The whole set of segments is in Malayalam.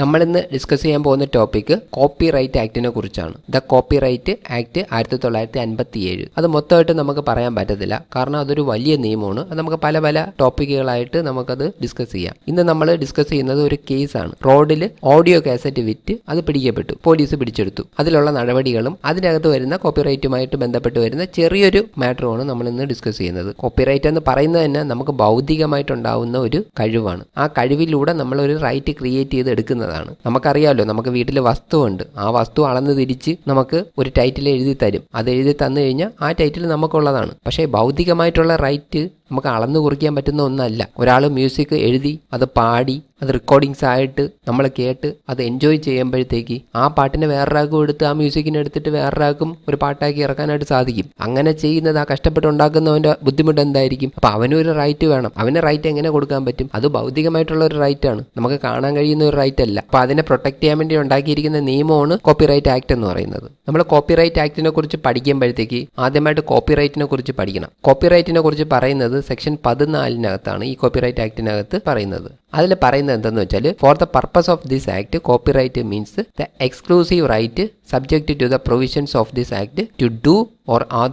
നമ്മളിന്ന് ഡിസ്കസ് ചെയ്യാൻ പോകുന്ന ടോപ്പിക് കോപ്പി റൈറ്റ് ആക്ടിനെ കുറിച്ചാണ്. ദ കോപ്പി റൈറ്റ് ആക്ട് ആയിരത്തി തൊള്ളായിരത്തി അൻപത്തി ഏഴ് അത് മൊത്തമായിട്ട് നമുക്ക് പറയാൻ പറ്റത്തില്ല. കാരണം അതൊരു വലിയ നിയമമാണ്. അത് നമുക്ക് പല പല ടോപ്പിക്കുകളായിട്ട് നമുക്കത് ഡിസ്കസ് ചെയ്യാം. ഇന്ന് നമ്മൾ ഡിസ്കസ് ചെയ്യുന്നത് ഒരു കേസാണ് റോഡിൽ ഓഡിയോ കാസറ്റ് വിറ്റ് അത് പിടിക്കപ്പെട്ടു. പോലീസ് പിടിച്ചെടുത്തു. അതിലുള്ള നടപടികളും അതിനകത്ത് വരുന്ന കോപ്പിറൈറ്റുമായിട്ട് ബന്ധപ്പെട്ട് വരുന്ന ചെറിയൊരു മാറ്ററുമാണ് നമ്മൾ ഇന്ന് ഡിസ്കസ് ചെയ്യുന്നത്. കോപ്പിറൈറ്റ് എന്ന് പറയുന്നത് തന്നെ നമുക്ക് ഭൗതികമായിട്ടുണ്ടാവുന്ന ഒരു കഴിവാണ്. ആ കഴിവിലൂടെ നമ്മൾ ഒരു റൈറ്റ് ക്രിയേറ്റ് ചെയ്ത് എടുക്കുന്നതാണ് നമുക്കറിയാമല്ലോ നമുക്ക് വീട്ടിൽ വസ്തുവുണ്ട്. ആ വസ്തു അളന്ന് തിരിച്ച് നമുക്ക് ഒരു ടൈറ്റിൽ എഴുതി തരും. അത് എഴുതി തന്നു കഴിഞ്ഞാൽ ആ ടൈറ്റിൽ നമുക്കുള്ളതാണ്. പക്ഷേ ഭൗതികമായിട്ടുള്ള റൈറ്റ് നമുക്ക് അളന്നു കുറിക്കാൻ പറ്റുന്ന ഒന്നല്ല. ഒരാൾ മ്യൂസിക് എഴുതി അത് പാടി അത് റെക്കോർഡിങ്സ് ആയിട്ട് നമ്മൾ കേട്ട് അത് എൻജോയ് ചെയ്യുമ്പോഴത്തേക്ക് ആ പാട്ടിനെ വേറൊരാൾക്കും എടുത്ത് ആ മ്യൂസിക്കിനെ എടുത്തിട്ട് വേറൊരാൾക്കും ഒരു പാട്ടാക്കി ഇറക്കാനായിട്ട് സാധിക്കും. അങ്ങനെ ചെയ്യുന്നത് ആ കഷ്ടപ്പെട്ട് ഉണ്ടാക്കുന്നവന്റെ ബുദ്ധിമുട്ട് എന്തായിരിക്കും? അപ്പോൾ അവനൊരു റൈറ്റ് വേണം. അവന് റൈറ്റ് എങ്ങനെ കൊടുക്കാൻ പറ്റും? അത് ഭൗതികമായിട്ടുള്ള ഒരു റൈറ്റാണ് നമുക്ക് കാണാൻ കഴിയുന്ന ഒരു റൈറ്റ് അല്ല. അപ്പോൾ അതിനെ പ്രൊട്ടക്ട് ചെയ്യാൻ വേണ്ടി ഉണ്ടാക്കിയിരിക്കുന്ന നിയമമാണ് കോപ്പിറൈറ്റ് ആക്ട് എന്ന് പറയുന്നത്. നമ്മൾ കോപ്പിറൈറ്റ് ആക്ടിനെ കുറിച്ച് പഠിക്കുമ്പോഴത്തേക്ക് ആദ്യമായിട്ട് കോപ്പിറൈറ്റിനെ കുറിച്ച് പഠിക്കണം. കോപ്പിറൈറ്റിനെ കുറിച്ച് പറയുന്നത് സെക്ഷൻ പതിനാലിനകത്താണ് ഈ കോപ്പിറൈറ്റ് ആക്ടിനകത്ത് പറയുന്നത്. അതിൽ പറയുന്നത് എന്തെന്ന് വെച്ചാൽ for the purpose of this act copyright means the exclusive right subject to the provisions of this act to do or or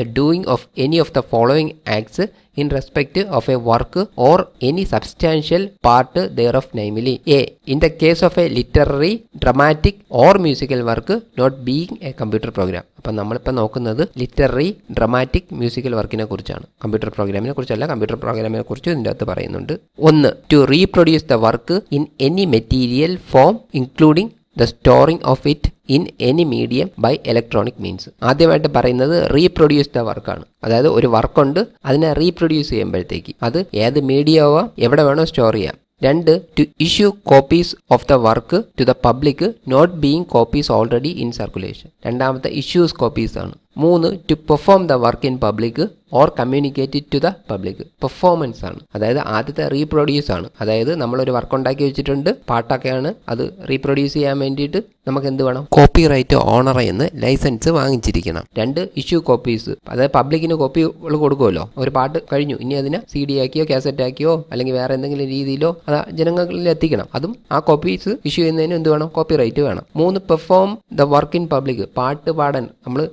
the doing of any of the following acts in respect of a work or any substantial part thereof namely a in the case of a literary dramatic or musical work not being a computer program അപ്പം നമ്മളിപ്പോൾ നോക്കുന്നത് ലിറ്റററി ഡ്രമാറ്റിക് മ്യൂസിക്കൽ വർക്കിനെ കുറിച്ചാണ്. കമ്പ്യൂട്ടർ പ്രോഗ്രാമിനെ കുറിച്ചല്ല കമ്പ്യൂട്ടർ പ്രോഗ്രാമിനെ കുറിച്ച് ഇതിന്റെ അകത്ത് പറയുന്നുണ്ട്. ഒന്ന് to reproduce the work in any material form including the storing of it in any medium by electronic means ആദ്യമായിട്ട് പറയുന്നത് റീപ്രൊഡ്യൂസ് ദ വർക്കാണ് അതായത് ഒരു വർക്കുണ്ട് അതിനെ റീപ്രൊഡ്യൂസ് ചെയ്യുമ്പോഴത്തേക്ക് അത് ഏത് മീഡിയവോ എവിടെ വേണോ സ്റ്റോർ ചെയ്യാം. രണ്ട് to issue copies of the work to the public not being copies already in circulation രണ്ടാമത്തെ ഇഷ്യൂസ് കോപ്പീസ് ആണ്. മൂന്ന് to perform the work in public or communicate to the public performance ആണ്. അതായത് ആദ്യത്തെ റീപ്രൊഡ്യൂസ് ആണ്. അതായത് നമ്മളൊരു വർക്ക് ഉണ്ടാക്കി വെച്ചിട്ടുണ്ട്. പാട്ടൊക്കെയാണ് അത് റീപ്രൊഡ്യൂസ് ചെയ്യാൻ വേണ്ടിയിട്ട് നമുക്ക് എന്ത് വേണം? കോപ്പി റൈറ്റ് ഓണർ എന്ന് ലൈസൻസ് വാങ്ങിച്ചിരിക്കണം. രണ്ട് ഇഷ്യൂ കോപ്പീസ് അതായത് പബ്ലിക്കിന് കോപ്പികൾ കൊടുക്കുമല്ലോ. ഒരു പാട്ട് കഴിഞ്ഞു. ഇനി അതിനെ സി ഡി ആക്കിയോ കാസറ്റ് ആക്കിയോ അല്ലെങ്കിൽ വേറെ എന്തെങ്കിലും രീതിയിലോ അത് ജനങ്ങളിൽ എത്തിക്കണം. അതും ആ കോപ്പീസ് ഇഷ്യൂ ചെയ്യുന്നതിന് എന്ത് വേണം? കോപ്പി റൈറ്റ് വേണം. മൂന്ന് perform the work in public പാട്ട് പാടാൻ. നമ്മൾ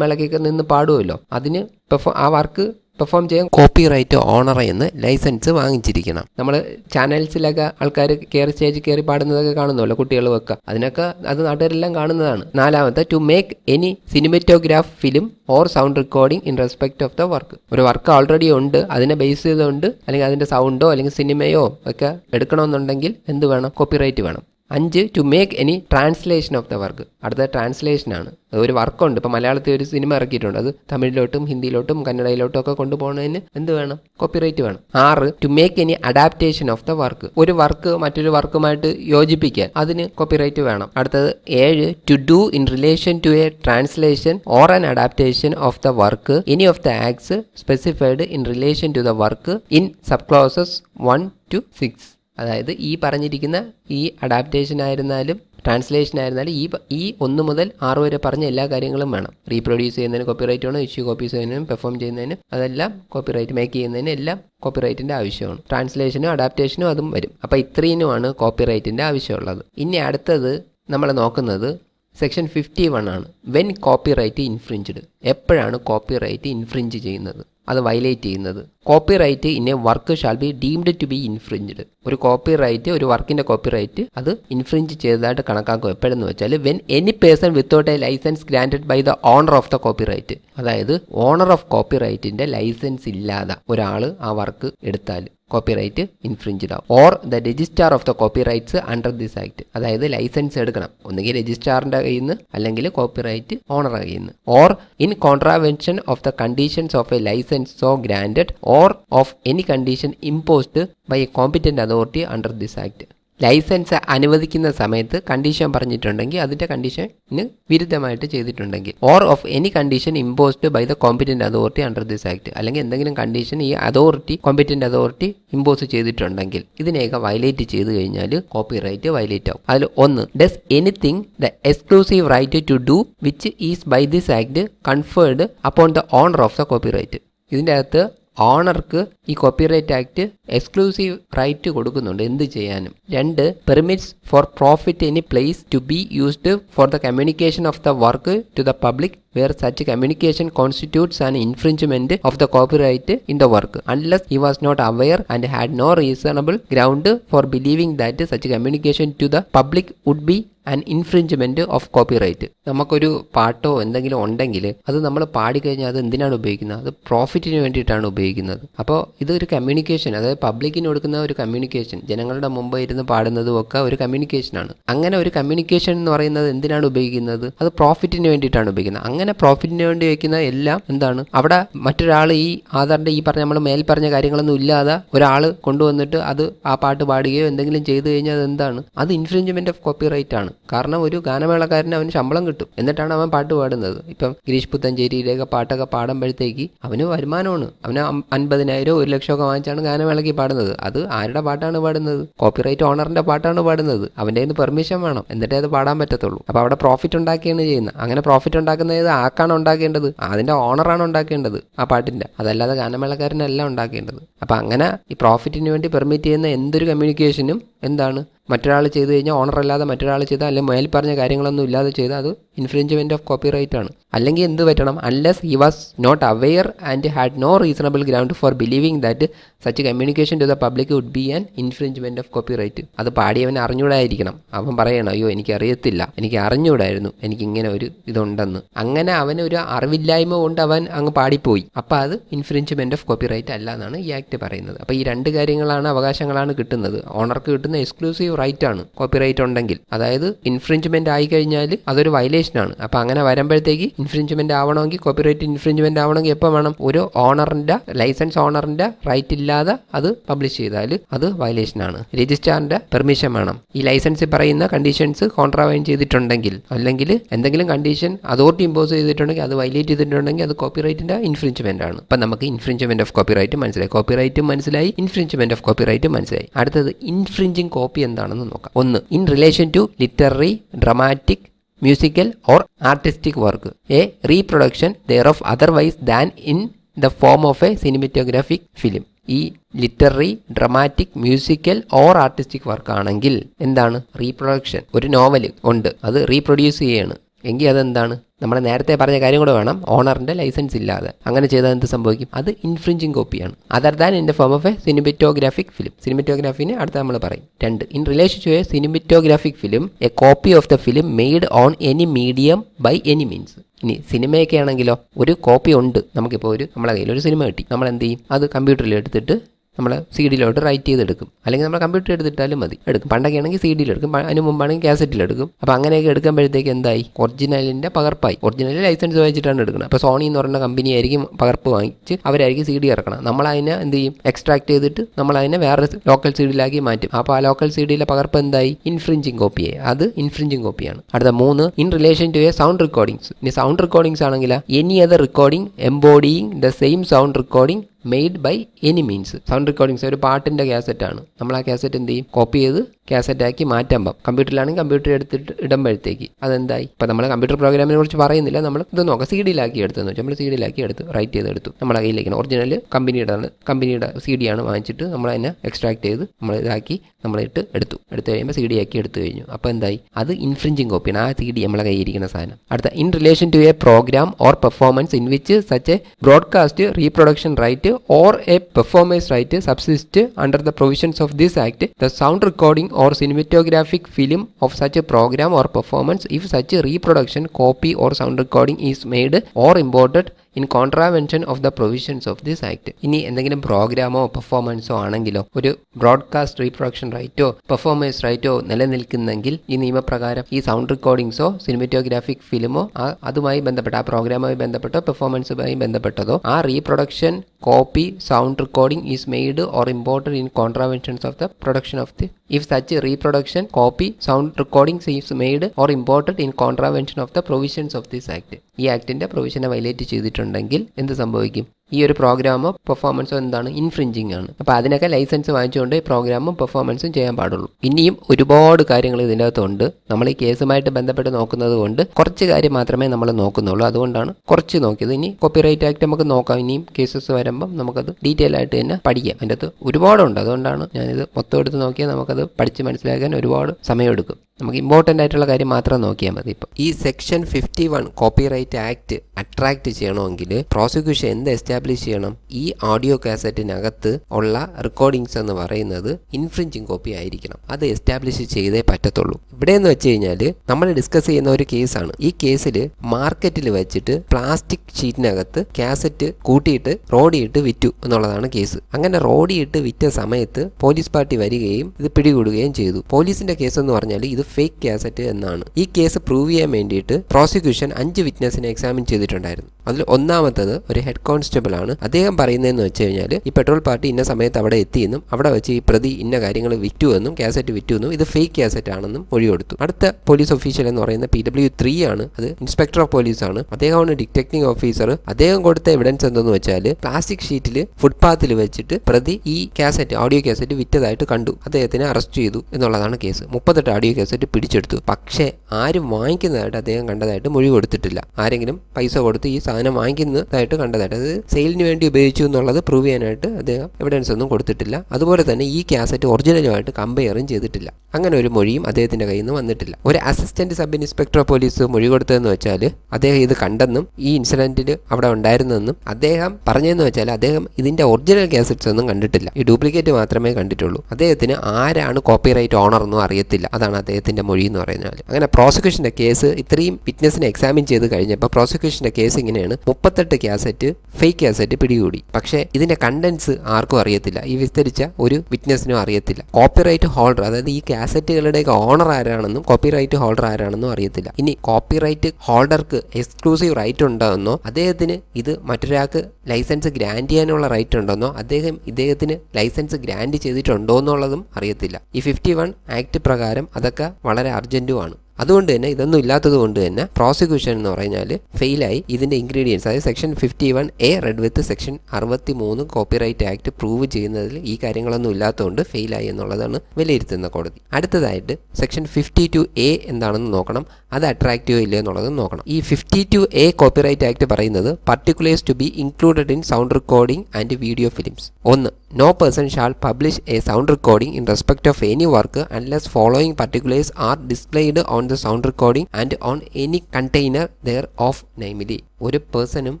ഗാനമേളക്കൊക്കെ നിന്ന് പാടുമല്ലോ അതിന് പെർഫോം ആ വർക്ക് പെർഫോം ചെയ്യാൻ കോപ്പി റൈറ്റ് ഓണർ എന്ന് ലൈസൻസ് വാങ്ങിച്ചിരിക്കണം. നമ്മൾ ചാനൽസിലൊക്കെ ആൾക്കാർ കയറി സ്റ്റേജിൽ കയറി പാടുന്നതൊക്കെ കാണുന്നല്ലോ കുട്ടികൾ വെക്കുക. അതിനൊക്കെ അത് നാട്ടുകാരെല്ലാം കാണുന്നതാണ്. നാലാമത്തെ to make any cinematograph film or sound recording in respect of the work ഒരു വർക്ക് ഓൾറെഡി ഉണ്ട് അതിനെ ബേസ് ചെയ്തുകൊണ്ട് അല്ലെങ്കിൽ അതിന്റെ സൗണ്ടോ അല്ലെങ്കിൽ സിനിമയോ ഒക്കെ എടുക്കണമെന്നുണ്ടെങ്കിൽ എന്ത് വേണം? കോപ്പിറൈറ്റ് വേണം. അഞ്ച് to make any translation of the work അടുത്ത ട്രാൻസ്ലേഷനാണ് ഒരു വർക്കുണ്ട് ഇപ്പോൾ മലയാളത്തിൽ ഒരു സിനിമ ഇറക്കിയിട്ടുണ്ട്. അത് തമിഴിലോട്ടും ഹിന്ദിയിലോട്ടും കന്നഡയിലോട്ടും ഒക്കെ കൊണ്ടുപോകുന്നതിന് എന്ത് വേണം? കോപ്പിറൈറ്റ് വേണം. ആറ് to make any adaptation of the work ഒരു വർക്ക് മറ്റൊരു വർക്കുമായിട്ട് യോജിപ്പിക്കാൻ അതിന് കോപ്പിറൈറ്റ് വേണം. അടുത്തത് ഏഴ് to do in relation to a translation or an adaptation of the work any of the acts specified in relation to the work in sub clauses one to six അതായത് ഈ പറഞ്ഞിരിക്കുന്ന ഈ അഡാപ്റ്റേഷൻ ആയിരുന്നാലും ട്രാൻസ്ലേഷൻ ആയിരുന്നാലും ഈ ഈ ഒന്ന് മുതൽ ആറ് വരെ പറഞ്ഞ എല്ലാ കാര്യങ്ങളും വേണം. റീപ്രൊഡ്യൂസ് ചെയ്യുന്നതിന് കോപ്പിറൈറ്റ് വേണം ഇഷ്യൂ കോപ്പീസ് ചെയ്യുന്നതിനും പെർഫോം ചെയ്യുന്നതിനും അതെല്ലാം കോപ്പിറൈറ്റ് മേക്ക് ചെയ്യുന്നതിന് എല്ലാം കോപ്പിറൈറ്റിന്റെ ആവശ്യമാണ്. ട്രാൻസ്ലേഷനും അഡാപ്റ്റേഷനും അതും വരും. അപ്പോൾ ഇത്രയുമാണ് കോപ്പിറൈറ്റിന്റെ ആവശ്യമുള്ളത്. ഇനി അടുത്തത് നമ്മൾ നോക്കുന്നത് സെക്ഷൻ ഫിഫ്റ്റി വൺ ആണ്. വെൻ കോപ്പിറൈറ്റ് ഇൻഫ്രിഞ്ച്ഡ് എപ്പോഴാണ് കോപ്പിറൈറ്റ് ഇൻഫ്രിഞ്ച് ചെയ്യുന്നത്? അത് വയലേറ്റ് ചെയ്യുന്നത്. Copyright in a work shall be deemed to be infringed ഒരു കോപ്പി റൈറ്റ് ഒരു വർക്കിന്റെ കോപ്പി റൈറ്റ് അത് ഇൻഫ്രിഞ്ച് ചെയ്തതായിട്ട് കണക്കാക്കും എപ്പോഴെന്ന് വെച്ചാൽ when any person without a licence granted by the owner of the copyright അതായത് ഓണർ ഓഫ് കോപ്പി റൈറ്റിന്റെ ലൈസൻസ് ഇല്ലാതെ ഒരാൾ ആ വർക്ക് എടുത്താൽ. കോപ്പി റൈറ്റ് ഇൻഫ്രിഞ്ച്ഡ് ആവും or the registrar of the copyrights under this act അതായത് ലൈസൻസ് എടുക്കണം. ഒന്നുകിൽ രജിസ്ട്രാറിന്റെ കയ്യിൽ നിന്ന് അല്ലെങ്കിൽ കോപ്പിറൈറ്റ് ഓണറുടെ കയ്യിൽ നിന്ന് or in contravention of the conditions of a licence so granted or of any condition imposed by a competent authority under this act licence അനുവദിക്കുന്ന സമയത്ത് കണ്ടീഷൻ പറഞ്ഞിട്ടുണ്ടെങ്കിൽ അതിന്റെ കണ്ടീഷന് വിരുദ്ധമായിട്ട് ചെയ്തിട്ടുണ്ടെങ്കിൽ or of any condition imposed by the competent authority under this act അല്ലെങ്കിൽ എന്തെങ്കിലും കണ്ടീഷൻ ഈ അതോറിറ്റി കോമ്പിറ്റന്റ് അതോറിറ്റി ഇമ്പോസ് ചെയ്തിട്ടുണ്ടെങ്കിൽ ഇതിനെയൊക്കെ വയലേറ്റ് ചെയ്ത് കഴിഞ്ഞാൽ കോപ്പി റൈറ്റ് വയലേറ്റ് ആവും. അതിൽ ഒന്ന് does anything the exclusive right to do which is by this act conferred upon the owner of the copyright ഇതിന്റെ അകത്ത് ഓണർക്ക് ഈ കോപ്പിറൈറ്റ് ആക്ട് എക്സ്ക്ലൂസീവ് റൈറ്റ് കൊടുക്കുന്നുണ്ട്. എന്ത് ചെയ്യാനും? രണ്ട് permits for profit any place to be used for the communication of the work to the public where such communication constitutes an infringement of the copyright in the work. Unless he was not aware and had no reasonable ground for believing that such communication to the public would be and infringement of copyright നമുക്കൊരു പാട്ടോ എന്തെങ്കിലും ഉണ്ടെങ്കിൽ അത് നമ്മൾ പാടിക്കഴിഞ്ഞാൽ അത് എന്തിനാണ് ഉപയോഗിക്കുന്നത്? അത് പ്രോഫിറ്റിന് വേണ്ടിയിട്ടാണ് ഉപയോഗിക്കുന്നത്. അപ്പോൾ ഇതൊരു കമ്മ്യൂണിക്കേഷൻ അതായത് പബ്ലിക്കിന് കൊടുക്കുന്ന ഒരു കമ്മ്യൂണിക്കേഷൻ ജനങ്ങളുടെ മുമ്പ് ഇരുന്ന് പാടുന്നതും ഒക്കെ ഒരു കമ്മ്യൂണിക്കേഷനാണ് അങ്ങനെ ഒരു കമ്മ്യൂണിക്കേഷൻ എന്ന് പറയുന്നത് എന്തിനാണ് ഉപയോഗിക്കുന്നത്? അത് പ്രോഫിറ്റിന് വേണ്ടിയിട്ടാണ് ഉപയോഗിക്കുന്നത്. അങ്ങനെ പ്രോഫിറ്റിന് വേണ്ടി വെക്കുന്ന എല്ലാം എന്താണ്? അവിടെ മറ്റൊരാൾ ഈ ആധാറിന്റെ ഈ പറഞ്ഞ നമ്മൾ മേൽ പറഞ്ഞ കാര്യങ്ങളൊന്നും ഇല്ലാതെ ഒരാൾ കൊണ്ടുവന്നിട്ട് അത് ആ പാട്ട് പാടുകയോ എന്തെങ്കിലും ചെയ്തു കഴിഞ്ഞാൽ എന്താണ് അത് ഇൻഫ്രിഞ്ച്മെന്റ് ഓഫ് കോപ്പിറൈറ്റ് ആണ്. കാരണം ഒരു ഗാനമേളക്കാരന് അവന് ശമ്പളം കിട്ടും. എന്നിട്ടാണ് അവൻ പാട്ട് പാടുന്നത്. ഇപ്പം ഗിരീഷ് പുത്തഞ്ചേരിയിലേക്ക് പാട്ടൊക്കെ പാടുമ്പോഴത്തേക്ക് അവന് വരുമാനമാണ്. അവന് അൻപതിനായിരം ഒരു ലക്ഷമൊക്കെ വാങ്ങിച്ചാണ് ഗാനമേളയ്ക്ക് പാടുന്നത്. അത് ആരുടെ പാട്ടാണ് പാടുന്നത്? കോപ്പിറൈറ്റ് ഓണറിന്റെ പാട്ടാണ് പാടുന്നത്. അവന്റെ കയ്യിൽ പെർമിഷൻ വേണം. എന്നിട്ടേ അത് പാടാൻ പറ്റത്തുള്ളൂ. അപ്പോൾ അവിടെ പ്രോഫിറ്റ് ഉണ്ടാക്കിയാണ് ചെയ്യുന്നത്. അങ്ങനെ പ്രോഫിറ്റ് ഉണ്ടാക്കുന്നത് ആക്കാണ് ഉണ്ടാക്കേണ്ടത്. അതിന്റെ ഓണറാണ് ഉണ്ടാക്കേണ്ടത് ആ പാട്ടിന്റെ. അതല്ലാതെ ഗാനമേളക്കാരനല്ല ഉണ്ടാക്കേണ്ടത്. അപ്പം അങ്ങനെ ഈ പ്രോഫിറ്റിന് വേണ്ടി പെർമിറ്റ് ചെയ്യുന്ന എന്തൊരു കമ്മ്യൂണിക്കേഷനും എന്താണ്? മറ്റൊരാൾ ചെയ്തു കഴിഞ്ഞാൽ ഓണർ അല്ലാതെ മറ്റൊരാൾ ചെയ്താൽ അല്ലെങ്കിൽ മേൽ പറഞ്ഞ കാര്യങ്ങളൊന്നും ഇല്ലാതെ ചെയ്താൽ അത് ഇൻഫ്രിഞ്ച്മെന്റ് ഓഫ് കോപ്പി റൈറ്റ് ആണ്. അല്ലെങ്കിൽ എന്ത് പറ്റണം? Unless he was not aware and had no reasonable ground for believing that such communication to the public would be an infringement of copyright അത് പാടിയവൻ അറിഞ്ഞൂടായിരിക്കണം അവൻ പറയണം അയ്യോ എനിക്ക് അറിയത്തില്ല എനിക്ക് അറിഞ്ഞൂടായിരുന്നു എനിക്കിങ്ങനെ ഒരു ഇതുണ്ടെന്ന്. അങ്ങനെ അവന് ഒരു അറിവില്ലായ്മ കൊണ്ട് അവൻ അങ്ങ് പാടിപ്പോയി. അപ്പോൾ അത് ഇൻഫ്രിഞ്ച്മെന്റ് ഓഫ് കോപ്പി റൈറ്റ് അല്ല എന്നാണ് ഈ ആക്ട് പറയുന്നത്. അപ്പോൾ ഈ രണ്ട് കാര്യങ്ങളാണ് അവകാശങ്ങളാണ് കിട്ടുന്നത്. ഓണർക്ക് കിട്ടുന്ന എക്സ്ക്ലൂസീവ് റൈറ്റ് ആണ് കോപ്പി റൈറ്റ് ഉണ്ടെങ്കിൽ. അതായത് ഇൻഫ്രിഞ്ച്മെന്റ് ആയി കഴിഞ്ഞാൽ അതൊരു വയലേഷൻ ആണ്. അപ്പോൾ അങ്ങനെ വരുമ്പോഴത്തേക്ക് ഇൻഫ്രിഞ്ച്മെന്റ് ആവണമെങ്കിൽ കോപ്പി റൈറ്റ് ഇൻഫ്രിഞ്ച്മെന്റ് ആവണമെങ്കിൽ എപ്പോൾ വേണം? ഒരു ഓണറിന്റെ ലൈസൻസ് ഓണറിന്റെ റൈറ്റ് ഇല്ലാതെ അത് പബ്ലിഷ് ചെയ്താൽ അത് വയലേഷൻ ആണ്. രജിസ്ട്രാറിന്റെ പെർമിഷൻ വേണം. ഈ ലൈസൻസിൽ പറയുന്ന കണ്ടീഷൻസ് കോൺട്രാവൈൻ ചെയ്തിട്ടുണ്ടെങ്കിൽ അല്ലെങ്കിൽ എന്തെങ്കിലും കണ്ടീഷൻ അതോറിറ്റി ഇമ്പോസ് ചെയ്തിട്ടുണ്ടെങ്കിൽ അത് വയലേറ്റ് ചെയ്തിട്ടുണ്ടെങ്കിൽ അത് കോപ്പിറൈറ്റിന്റെ ഇൻഫ്രിഞ്ച്മെന്റ് ആണ്. അപ്പം നമുക്ക് ഇൻഫ്രിഞ്ച്മെന്റ് ഓഫ് കോപ്പിറൈറ്റ് മനസ്സിലായി. കോപ്പിറൈറ്റും മനസ്സിലായി ഇൻഫ്രിഞ്ച്മെന്റ് ഓഫ് കോപ്പിറൈറ്റും മനസ്സിലായി. അടുത്തത് ഇൻഫ്രിഞ്ചിങ് കോപ്പി എന്താണെന്ന് നോക്കാം. ഒന്ന് in relation to literary dramatic musical or artistic work a reproduction thereof otherwise than in the form of a cinematographic film ഈ literary dramatic musical or artistic work ആണെങ്കിൽ എന്താണ്? റീപ്രൊഡക്ഷൻ ഒരു നോവൽ ഉണ്ട്. അത് റീപ്രൊഡ്യൂസ് ചെയ്യാണ്. എങ്കിൽ അതെന്താണ്? നമ്മൾ നേരത്തെ പറഞ്ഞ കാര്യം കൂടെ വേണം. ഓണറിന്റെ ലൈസൻസ് ഇല്ലാതെ. അങ്ങനെ ചെയ്താൽ എന്ത് സംഭവിക്കും? അത് infringing കോപ്പിയാണ് other than in the form of a cinematographic film സിനിമറ്റോഗ്രാഫിന് അടുത്ത നമ്മൾ പറയും. രണ്ട്. In relation to a cinematographic film a copy of the film made on any medium by any means ഇനി സിനിമയൊക്കെ ആണെങ്കിലോ ഒരു കോപ്പി ഉണ്ട്. നമുക്കിപ്പോൾ ഒരു നമ്മളെ കയ്യിൽ ഒരു സിനിമ കിട്ടി. നമ്മൾ എന്ത് ചെയ്യും? അത് കമ്പ്യൂട്ടറിൽ എടുത്തിട്ട് നമ്മൾ സി ഡിയിലോട്ട് റൈറ്റ് ചെയ്തെടുക്കും. അല്ലെങ്കിൽ നമ്മൾ കമ്പ്യൂട്ടർ എടുത്തിട്ടാലും മതി. എടുക്കും. പണ്ടൊക്കെ ആണെങ്കിൽ സി ഡിയിലെടുക്കും അതിന് മുമ്പാണെങ്കിൽ കാസറ്റിലെടുക്കും അപ്പോൾ അങ്ങനെയൊക്കെ എടുക്കുമ്പോഴത്തേക്ക് എന്തായി? ഒറിജിനലിന്റെ പകർപ്പായി. ഒറിജിനൽ ലൈസൻസ് വാങ്ങിച്ചിട്ടാണ് എടുക്കുന്നത്. അപ്പോൾ സോണി എന്ന് പറയുന്ന കമ്പനി ആയിരിക്കും പകർപ്പ് വാങ്ങിച്ച് അവരായിരിക്കും സി ഡി ഇറക്കണം നമ്മൾ അതിനെ എന്ത് ചെയ്യും? എക്സ്ട്രാക്ട് ചെയ്തിട്ട് നമ്മൾ അതിനെ വേറെ ലോക്കൽ സി ഡിയിലാക്കി മാറ്റും. അപ്പോൾ ആ ലോക്കൽ സി ഡിയിലെ പകർപ്പ് എന്തായി? ഇൻഫ്രിഞ്ചിങ് കോപ്പിയായി അത് ഇൻഫ്രിഞ്ചിങ് കോപ്പിയാണ് അടുത്ത മൂന്ന് in relation to a sound recordings ഇനി സൗണ്ട് റെക്കോർഡിങ്സ് ആണെങ്കിൽ any other recording embodying the same sound recording made by any means sound recordings ഒരു പാട്ടിന്റെ കാസറ്റാണ് നമ്മൾ ആ കാസറ്റ് എന്ത് ചെയ്യും? കോപ്പി ചെയ്ത് കാസറ്റ് ആക്കി മാറ്റുമ്പം കമ്പ്യൂട്ടറിലാണെങ്കിൽ കമ്പ്യൂട്ടർ എടുത്തിട്ട് ഇടുമ്പോഴത്തേക്ക് അതെന്തായി? ഇപ്പം നമ്മൾ കമ്പ്യൂട്ടർ പ്രോഗ്രാമിനെ കുറിച്ച് പറയുന്നില്ല. നമ്മൾ ഇത് നോക്കാം. സി ഡിയിലാക്കി എടുത്തെന്ന് വെച്ചാൽ നമ്മൾ സി ഡിയിലാക്കി എടുത്ത് റൈറ്റ് ചെയ്ത് എടുത്തു നമ്മളെ കയ്യിലേക്കാണ് ഒറിജിനൽ കമ്പനിയുടെ കമ്പനിയുടെ സി ഡി ആണ് വാങ്ങിച്ചിട്ട് നമ്മൾ അതിനെ എക്സ്ട്രാക്ട് ചെയ്ത് നമ്മൾ ഇതാക്കി നമ്മളിട്ട് എടുത്തു. എടുത്തു കഴിയുമ്പോൾ സി ഡി ആക്കി എടുത്തു കഴിഞ്ഞു. അപ്പോൾ എന്തായി? അത് ഇൻഫ്രിഞ്ചിങ് കോപ്പിയാണ് ആ സി ഡി നമ്മളെ കയ്യിരിക്കുന്ന സാധനം. അടുത്ത in relation to a programme or performance in which such a broadcast reproduction right or a performance right subsist under the provisions of this act the sound recording or cinematographic film of such a program or performance if such reproduction copy or sound recording is made or imported in contravention of the provisions of this act ഇനി എന്തെങ്കിലും പ്രോഗ്രാമോ പെർഫോമൻസോ ആണെങ്കിലോ ഒരു ബ്രോഡ്കാസ്റ്റ് റീപ്രൊഡക്ഷൻ റൈറ്റോ പെർഫോമൻസ് റൈറ്റോ നിലനിൽക്കുന്നെങ്കിൽ ഈ നിയമപ്രകാരം ഈ സൗണ്ട് റെക്കോർഡിങ്സോ സിനിമറ്റോഗ്രാഫിക് ഫിലിമോ അതുമായി ബന്ധപ്പെട്ട ആ പ്രോഗ്രാമുമായി ബന്ധപ്പെട്ടോ പെർഫോമൻസുമായി ബന്ധപ്പെട്ടതോ ആ reproduction copy sound recording is made or imported in contraventions of the production of the if such reproduction copy sound recording is made or imported in contravention of the provisions of this act ഈ ആക്ടിന്റെ പ്രൊവിഷനെ വയലേറ്റ് ചെയ്തിട്ടുണ്ടെങ്കിൽ എന്ത് സംഭവിക്കും? ഈ ഒരു പ്രോഗ്രാമോ പെർഫോമൻസോ എന്താണ് ഇൻഫ്രിഞ്ചിങ് ആണ്. അപ്പോൾ അതിനൊക്കെ ലൈസൻസ് വാങ്ങിച്ചുകൊണ്ട് പ്രോഗ്രാമും പെർഫോമൻസും ചെയ്യാൻ പാടുള്ളൂ. ഇനിയും ഒരുപാട് കാര്യങ്ങൾ ഇതിന്റെ അകത്തുണ്ട്. നമ്മൾ ഈ കേസുമായിട്ട് ബന്ധപ്പെട്ട് നോക്കുന്നത് കൊണ്ട് കുറച്ച് കാര്യം മാത്രമേ നമ്മൾ നോക്കുന്നുള്ളൂ. അതുകൊണ്ടാണ് കുറച്ച് നോക്കിയത്. ഇനി കോപ്പിറൈറ്റ് ആക്ട് നമുക്ക് നോക്കാം. ഇനിയും കേസസ് വരുമ്പം നമുക്കത് ഡീറ്റെയിൽ ആയിട്ട് തന്നെ പഠിക്കാം. അതിന്റെ അകത്ത് ഒരുപാടുണ്ട്. അതുകൊണ്ടാണ് ഞാനിത് മൊത്തം എടുത്ത് നോക്കിയാൽ നമുക്കത് പഠിച്ച് മനസ്സിലാക്കാൻ ഒരുപാട് സമയമെടുക്കും. നമുക്ക് ഇമ്പോർട്ടന്റ് ആയിട്ടുള്ള കാര്യം മാത്രം നോക്കിയാൽ മതി ഇപ്പം. ഈ section fifty one copyright act attract ചെയ്യണമെങ്കിൽ പ്രോസിക്യൂഷൻ എന്ത് എസ്റ്റാബ്ലിഷ് ചെയ്യണം? ഈ ഓഡിയോ കാസറ്റിനകത്ത് ഉള്ള റെക്കോർഡിങ്സ് എന്ന് പറയുന്നത് ഇൻഫ്രിഞ്ചിങ് കോപ്പി ആയിരിക്കണം. അത് എസ്റ്റാബ്ലിഷ് ചെയ്തേ പറ്റത്തുള്ളൂ. ഇവിടെ എന്ന് വെച്ച് കഴിഞ്ഞാൽ നമ്മൾ ഡിസ്കസ് ചെയ്യുന്ന ഒരു കേസാണ് ഈ കേസിൽ മാർക്കറ്റിൽ വെച്ചിട്ട് പ്ലാസ്റ്റിക് ഷീറ്റിനകത്ത് കാസറ്റ് കൂട്ടിയിട്ട് റോഡിയിട്ട് വിറ്റു എന്നുള്ളതാണ് കേസ് അങ്ങനെ റോഡിയിട്ട് വിറ്റ സമയത്ത് പോലീസ് പാർട്ടി വരികയും ഇത് പിടികൂടുകയും ചെയ്തു. പോലീസിന്റെ കേസ് എന്ന് പറഞ്ഞാൽ ഇത് ഫേക്ക് കാസറ്റ് എന്നാണ്. ഈ കേസ് പ്രൂവ് ചെയ്യാൻ വേണ്ടിയിട്ട് പ്രോസിക്യൂഷൻ അഞ്ച് വിറ്റ്നസിനെ എക്സാമിൻ ചെയ്തിട്ടുണ്ടായിരുന്നു. അതിൽ ഒന്നാമത്തത് ഒരു ഹെഡ് കോൺസ്റ്റബിൾ ആണ്. അദ്ദേഹം പറയുന്നതെന്ന് വെച്ച് കഴിഞ്ഞാൽ ഈ പെട്രോൾ പാർട്ടി ഇന്ന സമയത്ത് അവിടെ എത്തിയെന്നും അവിടെ വെച്ച് ഈ പ്രതി ഇന്ന കാര്യങ്ങൾ വിറ്റു എന്നും കാസറ്റ് വിറ്റു എന്നും ഇത് ഫേക്ക് കാസറ്റ് ആണെന്നും മൊഴി കൊടുത്തു. അടുത്ത പോലീസ് ഒഫീഷ്യൽ എന്ന് പറയുന്ന പി ഡബ്ല്യു ത്രീ ആണ്. അത് ഇൻസ്പെക്ടർ ഓഫ് പോലീസ് ആണ്. അദ്ദേഹമാണ് ഡിറ്റക്ടിംഗ് ഓഫീസർ അദ്ദേഹം കൊടുത്ത എവിഡൻസ് എന്തെന്ന് വെച്ചാൽ പ്ലാസ്റ്റിക് ഷീറ്റിൽ ഫുട്പാത്തിൽ വെച്ചിട്ട് പ്രതി ഈ കാസറ്റ് ഓഡിയോ കാസറ്റ് വിറ്റതായിട്ട് കണ്ടു. അദ്ദേഹത്തിനെ അറസ്റ്റ് ചെയ്തു എന്നുള്ളതാണ് കേസ് മുപ്പത്തെട്ട് ഓഡിയോ കാസറ്റ് പിടിച്ചെടുത്തു. പക്ഷേ ആരും വാങ്ങിക്കുന്നതായിട്ട് അദ്ദേഹം കണ്ടതായിട്ട് മൊഴി കൊടുത്തിട്ടില്ല. ആരെങ്കിലും പൈസ കൊടുത്ത് ഈ സാധനം വാങ്ങിക്കുന്നതായിട്ട് കണ്ടതായിട്ട് അത് സെയിലിന് വേണ്ടി ഉപയോഗിച്ചു എന്നുള്ളത് പ്രൂവ് ചെയ്യാനായിട്ട് അദ്ദേഹം എവിഡൻസ് ഒന്നും കൊടുത്തിട്ടില്ല. അതുപോലെ തന്നെ ഈ കാസറ്റ് ഒറിജിനലുമായിട്ട് കമ്പയറും ചെയ്തിട്ടില്ല. അങ്ങനെ ഒരു മൊഴിയും അദ്ദേഹത്തിന്റെ കയ്യിൽ നിന്ന് വന്നിട്ടില്ല. ഒരു അസിസ്റ്റന്റ് സബ് ഇൻസ്പെക്ടർ പോലീസ് മൊഴി കൊടുത്തതെന്ന് വെച്ചാൽ അദ്ദേഹം ഇത് കണ്ടെന്നും ഈ ഇൻസിഡന്റിൽ അവിടെ ഉണ്ടായിരുന്നെന്നും അദ്ദേഹം പറഞ്ഞതെന്ന് വെച്ചാൽ അദ്ദേഹം ഇതിന്റെ ഒറിജിനൽ കാസറ്റ്സ് ഒന്നും കണ്ടിട്ടില്ല. ഈ ഡ്യൂപ്ലിക്കേറ്റ് മാത്രമേ കണ്ടിട്ടുള്ളൂ. അദ്ദേഹത്തിന് ആരാണ് കോപ്പിറൈറ്റ് ഓണർ എന്നും അറിയത്തില്ല. അതാണ് അദ്ദേഹത്തിന്റെ മൊഴി എന്ന് പറയുന്നത്. അങ്ങനെ പ്രോസിക്യൂഷന്റെ കേസ് ഇത്രയും വിറ്റ്നസിനെ എക്സാമിൻ ചെയ്ത് കഴിഞ്ഞപ്പോൾ പ്രോസിക്യൂഷന്റെ കേസ് ഇങ്ങനെയാണ് മുപ്പത്തെട്ട് കാസറ്റ് ഫേക്ക് കാസറ്റ് പിടികൂടി. പക്ഷേ ഇതിന്റെ കണ്ടന്റ്സ് ആർക്കും അറിയത്തില്ല. ഈ വിസ്തരിച്ച ഒരു വിറ്റ്നസിനും അറിയത്തില്ല. കോപ്പിറൈറ്റ് ഹോൾഡർ അതായത് ഈ കാസറ്റുകളുടെ ഓണർ ആരാണെന്നും കോപ്പിറൈറ്റ് ഹോൾഡർ ആരാണെന്നും അറിയത്തില്ല. ഇനി കോപ്പിറൈറ്റ് ഹോൾഡർക്ക് എക്സ്ക്ലൂസീവ് റൈറ്റ് ഉണ്ടോ അദ്ദേഹത്തിന് ഇത് മറ്റൊരാൾക്ക് ലൈസൻസ് ഗ്രാൻഡ് ചെയ്യാനുള്ള റൈറ്റ് ഉണ്ടെന്നോ അദ്ദേഹം ഇദ്ദേഹത്തിന് ലൈസൻസ് ഗ്രാൻഡ് ചെയ്തിട്ടുണ്ടോ എന്നുള്ളതും അറിയത്തില്ല. ഈ ഫിഫ്റ്റി വൺ ആക്ട് പ്രകാരം അതൊക്കെ വളരെ അർജന്റുമാണ് അതുകൊണ്ട് തന്നെ ഇതൊന്നും ഇല്ലാത്തത് കൊണ്ട് തന്നെ പ്രോസിക്യൂഷൻ എന്ന് പറഞ്ഞാൽ ഫെയിലായി ഇതിന്റെ ഇൻഗ്രീഡിയൻസ് അതായത് section fifty one A read with section അറുപത്തി മൂന്ന് കോപ്പിറൈറ്റ് ആക്ട് പ്രൂവ് ചെയ്യുന്നതിൽ ഈ കാര്യങ്ങളൊന്നും ഇല്ലാത്തതുകൊണ്ട് ഫെയിലായി എന്നുള്ളതാണ് വിലയിരുത്തുന്ന കോടതി. അടുത്തതായിട്ട് സെക്ഷൻ ഫിഫ്റ്റി ടു എ എന്താണെന്ന് നോക്കണം. അത് അട്രാക്റ്റീവ് ഇല്ല എന്നുള്ളതും നോക്കണം. ഈ fifty two A copyright act പറയുന്നത് particulars to be included in sound recording and video films ഒന്ന് no person shall publish a sound recording in respect of any work unless following particulars are displayed on the sound recording and on any container thereof namely ഒരു പേഴ്സണും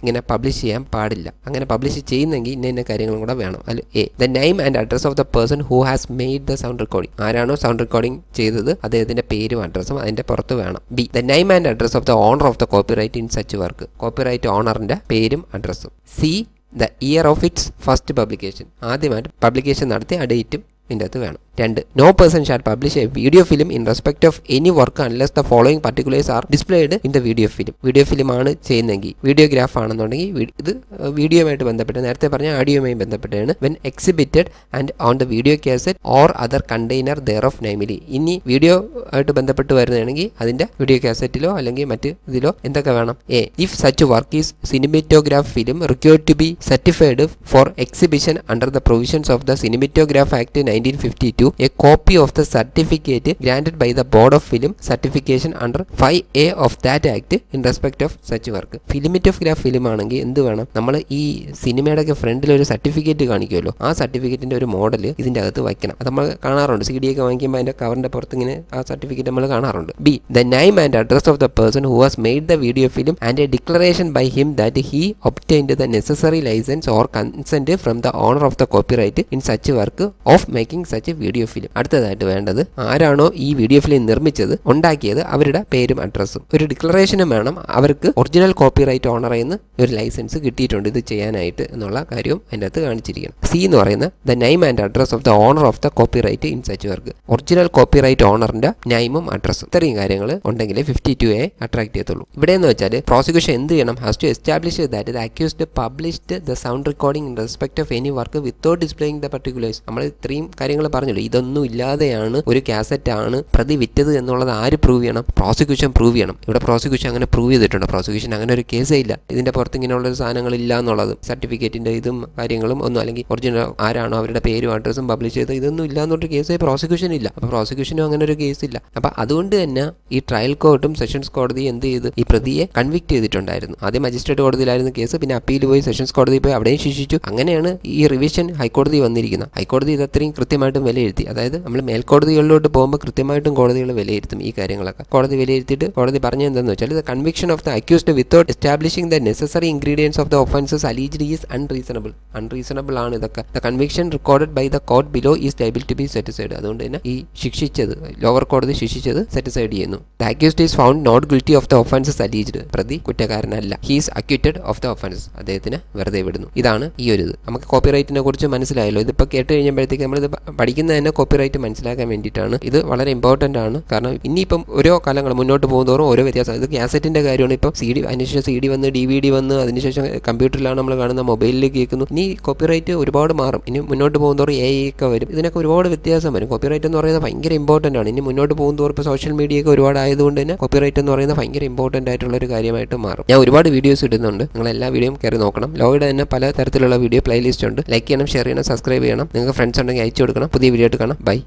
ഇങ്ങനെ പബ്ലിഷ് ചെയ്യാൻ പാടില്ല. അങ്ങനെ പബ്ലിഷ് ചെയ്യുന്നെങ്കിൽ ഇന്ന ഇന്ന കാര്യങ്ങളും കൂടെ വേണം. അല്ല a the name and address of the person who has made the sound recording ആരാണോ സൗണ്ട് റെക്കോർഡിംഗ് ചെയ്തത് അദ്ദേഹത്തിന്റെ പേരും അഡ്രസ്സും അതിന്റെ പുറത്ത് വേണം. B the name and address of the owner of the copyright in such work copyright ഓണറിന്റെ പേരും അഡ്രസ്സും C the year of its first publication ആദ്യമായിട്ട് പബ്ലിക്കേഷൻ നടത്തി ആ ഡേറ്റും ഇതിന്റെ അകത്ത് വേണം. രണ്ട്. No person shall publish a video film in respect of any work unless the following particulars are displayed in the video film video film ആണ് ചെയ്യുന്നതെങ്കിൽ വീഡിയോഗ്രാഫ് ആണെന്നുണ്ടെങ്കിൽ ഇത് വീഡിയോയുമായിട്ട് ബന്ധപ്പെട്ട് നേരത്തെ പറഞ്ഞ ആഡിയോയുമായി ബന്ധപ്പെട്ടാണ്. When exhibited and on the video cassette or other container thereof namely ഇനി വീഡിയോ ആയിട്ട് ബന്ധപ്പെട്ട് വരുന്നതാണെങ്കിൽ അതിന്റെ വീഡിയോ കാസറ്റിലോ അല്ലെങ്കിൽ മറ്റ് ഇതിലോ എന്തൊക്കെ വേണം? A if such work is cinematograph film required to be certified for exhibition under the provisions of the cinematograph act nineteen fifty two a copy of the certificate grant by the board of film certification under five A of that act in respect of such work cinematograph film ആണെങ്കിൽ എന്ത് വേണം? നമ്മൾ ഈ സിനിമയുടെ ഒക്കെ ഫ്രണ്ടിൽ ഒരു സർട്ടിഫിക്കറ്റ് കാണിക്കുമല്ലോ. ആ സർട്ടിഫിക്കറ്റിന്റെ ഒരു മോഡൽ ഇതിന്റെ അകത്ത് വയ്ക്കണം. അത് നമ്മൾ കാണാറുണ്ട്. സി ഡി ഒക്കെ വാങ്ങിക്കുമ്പോൾ അതിന്റെ കവറിന്റെ പുറത്ത് ഇങ്ങനെ ആ സർട്ടിഫിക്കറ്റ് നമ്മൾ കാണാറുണ്ട്. B the name and address of the person who has made the video film and a declaration by him that he obtained the necessary licence or consent from the owner of the copyright in such work of making such video film അടുത്തതായിട്ട് വേണ്ടത് ആരാണോ ഈ വീഡിയോ ഫിലിം നിർമ്മിച്ചത് ഉണ്ടാക്കിയത് അവരുടെ പേരും അഡ്രസ്സും ഒരു ഡിക്ലറേഷനും വേണം. അവർക്ക് ഒറിജിനൽ കോപ്പിറൈറ്റ് ഓണർ നിന്ന് ഒരു ലൈസൻസ് കിട്ടിയിട്ടുണ്ട് ഇത് ചെയ്യാനായിട്ട് എന്നുള്ള കാര്യവും അതിന്റെ അകത്ത് കാണിച്ചിരിക്കണം സി എന്ന് പറയുന്ന the name and address of the owner of the copyright in such work original copyright ഓണറിന്റെ നൈമും അഡ്രസ്സും ഇത്രയും കാര്യങ്ങൾ ഉണ്ടെങ്കിൽ ഫിഫ്റ്റി ടു എ അട്രാക്ട് ചെയ്യത്തുള്ളൂ. ഇവിടെ എന്ന് വെച്ചാൽ പ്രോസിക്യൂഷൻ എന്ത് ചെയ്യണം? Has to establish that the accused published the sound recording in respect of any work without displaying the particulars നമ്മൾ ഇത്രയും കാര്യങ്ങൾ പറഞ്ഞല്ലോ. ഇതൊന്നും ഇല്ലാതെയാണ് ഒരു കാസറ്റ് ആണ് പ്രതി വിറ്റത് എന്നുള്ളത് ആര് പ്രൂവ് ചെയ്യണം? പ്രോസിക്യൂഷൻ പ്രൂവ് ചെയ്യണം. ഇവിടെ പ്രോസിക്യൂഷൻ അങ്ങനെ പ്രൂവ് ചെയ്തിട്ടുണ്ട്. പ്രോസിക്യൂഷൻ അങ്ങനെ ഒരു കേസേ ഇല്ല. ഇതിന്റെ പുറത്ത് ഇങ്ങനെയുള്ള സാധനങ്ങൾ ഇല്ല എന്നുള്ളത്. സർട്ടിഫിക്കറ്റിന്റെ ഇതും കാര്യങ്ങളും ഒന്നും അല്ലെങ്കിൽ ഒറിജിനൽ ആരാണോ അവരുടെ പേരും അഡ്രസ്സും പബ്ലിഷ് ചെയ്തത് ഇതൊന്നും ഇല്ല എന്നൊരു കേസേ പ്രോസിക്യൂഷൻ ഇല്ല. അപ്പോൾ പ്രോസിക്യൂഷനും അങ്ങനെ ഒരു കേസ് ഇല്ല. അപ്പോൾ അതുകൊണ്ട് തന്നെ ഈ ട്രയൽ കോർട്ടും സെഷൻസ് കോടതി എന്ത് ചെയ്ത്? ഈ പ്രതിയെ കൺവിക്ട് ചെയ്തിട്ടുണ്ടായിരുന്നു. ആദ്യം മജിസ്ട്രേറ്റ് കോടതിയിലായിരുന്നു കേസ് പിന്നെ അപ്പീൽ പോയി സെഷൻസ് കോടതി പോയി അവിടെയും ശിക്ഷിച്ചു. അങ്ങനെയാണ് ഈ റിവിഷൻ ഹൈക്കോടതി വന്നിരിക്കുന്നത്. ഹൈക്കോടതി ഇത് അത്രയും കൃത്യമായിട്ടും വിലയിരുത്തി. അതായത് നമ്മൾ മേൽക്കോടതികളിലോട്ട് പോകുമ്പോൾ കൃത്യമായിട്ടും കോടതികൾ വിലയിരുത്തും ഈ കാര്യങ്ങളൊക്കെ. കോടതി വിലയിരുത്തിയിട്ട് കോടതി പറഞ്ഞു എന്താണെന്ന് വെച്ചാൽ the conviction of the accused without establishing the necessary ingredients of the offences alleged is unreasonable unreasonable ആണ് ഇതൊക്കെ. The conviction recorded by the court below is liable to be set aside അതുകൊണ്ട് തന്നെ ഈ ശിക്ഷിച്ചത് ലോവർ കോടതി ശിക്ഷിച്ചത് സെറ്റിസൈഡ് ചെയ്യുന്നു. The accused is found not guilty of the offences alleged പ്രതി കുറ്റക്കാരനല്ല. He's acquitted of the offences അദ്ദേഹത്തിന് വെറുതെ വിടുന്നു. ഇതാണ് ഈ ഒരു ഇത്. നമുക്ക് കോപ്പിറൈറ്റിനെ കുറിച്ച് മനസ്സിലായല്ലോ. ഇതിപ്പോൾ കേട്ട് കഴിഞ്ഞപ്പോഴത്തേക്ക് നമ്മളിത് പഠിക്കുന്ന തന്നെ കോപ്പിറൈറ്റ് മനസ്സിലാക്കാൻ വേണ്ടിയിട്ടാണ്. ഇത് വളരെ ഇമ്പോർട്ടന്റ് ആണ്. കാരണം ഇനിയിപ്പം ഓരോ കാലങ്ങൾ മുന്നോട്ട് പോകുന്നതോറും ഓരോ വ്യത്യാസം. ഇത് കാസറ്റിന്റെ കാര്യമാണ്. ഇപ്പം സി ഡി അതിനുശേഷം സി ഡി വന്ന് ഡി വി ഡി വന്ന് അതിനുശേഷം കമ്പ്യൂട്ടറിലാണ് നമ്മൾ കാണുന്ന മൊബൈലിൽ കേൾക്കുന്നു. ഇനി കോപ്പിറൈറ്റ് ഒരുപാട് മാറും. ഇനി മുന്നോട്ട് പോകുന്നതോറും എ ഒക്കെ വരും. ഇതിനൊക്കെ ഒരുപാട് വ്യത്യാസം വരും. കോപ്പിറൈറ്റ് എന്ന് പറയുന്നത് ഭയങ്കര ഇമ്പോർട്ടന്റ് ആണ്. ഇനി മുന്നോട്ട് പോകുന്നതോറും ഇപ്പോൾ സോഷ്യൽ മീഡിയ ഒക്കെ ഒരുപാട് ആയതുകൊണ്ട് തന്നെ കോപ്പിറൈറ്റ് എന്ന് പറയുന്നത് ഭയങ്കര ഇമ്പോർട്ടന്റ് ആയിട്ടുള്ള ഒരു കാര്യമായിട്ട് മാറും. ഞാൻ ഒരുപാട് വീഡിയോസ് ഇടുന്നുണ്ട്. നിങ്ങൾ എല്ലാ വീഡിയോയും കയറി നോക്കണം. ലോയുടെ തന്നെ പല തരത്തിലുള്ള വീഡിയോ പ്ലേലിസ്റ്റ് ഉണ്ട്. ലൈക്ക് ചെയ്യണം ഷെയർ ചെയ്യണം സബ്സ്ക്രൈബ് ചെയ്യണം. നിങ്ങൾക്ക് ഫ്രണ്ട്സ് ഉണ്ടെങ്കിൽ അയച്ചു കൊടുക്കണം. പുതിയ വീഡിയോ ആയിട്ട് കാണാം ബൈ